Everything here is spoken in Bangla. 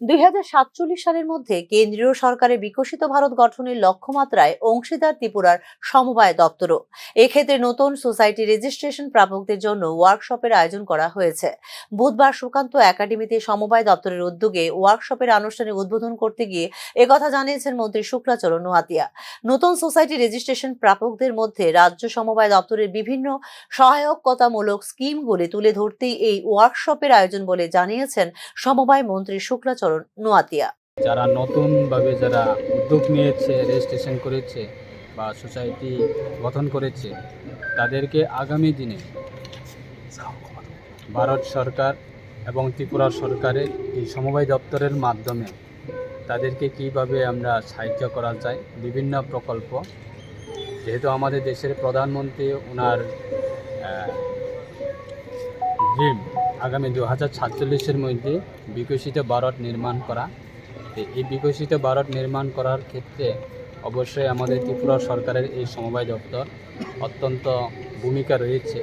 দুই হাজার সাতচল্লিশ সালের মধ্যে কেন্দ্রীয় সরকারের বিকশিত ভারত গঠনের লক্ষ্যমাত্রায় অংশীদার ত্রিপুরার সমবায় দপ্তরও। এক্ষেত্রে নতুন সোসাইটি রেজিস্ট্রেশন প্রাপকদের জন্য ওয়ার্কশপের আয়োজন করা হয়েছে। বুধবার সুকান্ত একাডেমিতে সমবায় দপ্তরের উদ্যোগে ওয়ার্কশপের আনুষ্ঠানিক উদ্বোধন করতে গিয়ে একথা জানিয়েছেন মন্ত্রী শুক্লাচরণ নোয়াতিয়া। নতুন সোসাইটি রেজিস্ট্রেশন প্রাপকদের মধ্যে রাজ্য সমবায় দপ্তরের বিভিন্ন সহায়কতামূলক স্কিমগুলি তুলে ধরতেই এই ওয়ার্কশপের আয়োজন বলে জানিয়েছেন সমবায় মন্ত্রী শুক্লাচরণ নোয়াতিয়া। যারা নতুনভাবে যারা উদ্যোগ নিয়েছে রেজিস্ট্রেশন করেছে বা সোসাইটি গঠন করেছে, তাদেরকে আগামী দিনে ভারত সরকার এবং ত্রিপুরা সরকারের এই সমবায় দপ্তরের মাধ্যমে তাদেরকে কীভাবে আমরা সাহায্য করা যায়, বিভিন্ন প্রকল্প, যেহেতু আমাদের দেশের প্রধানমন্ত্রী ওনার আগামী দু হাজার সাতচল্লিশের মধ্যে বিকশিত ভারত নির্মাণ করা। এই বিকশিত ভারত নির্মাণ করার ক্ষেত্রে অবশ্যই আমাদের ত্রিপুরা সরকারের এই সমবায় দপ্তর অত্যন্ত ভূমিকা রয়েছে।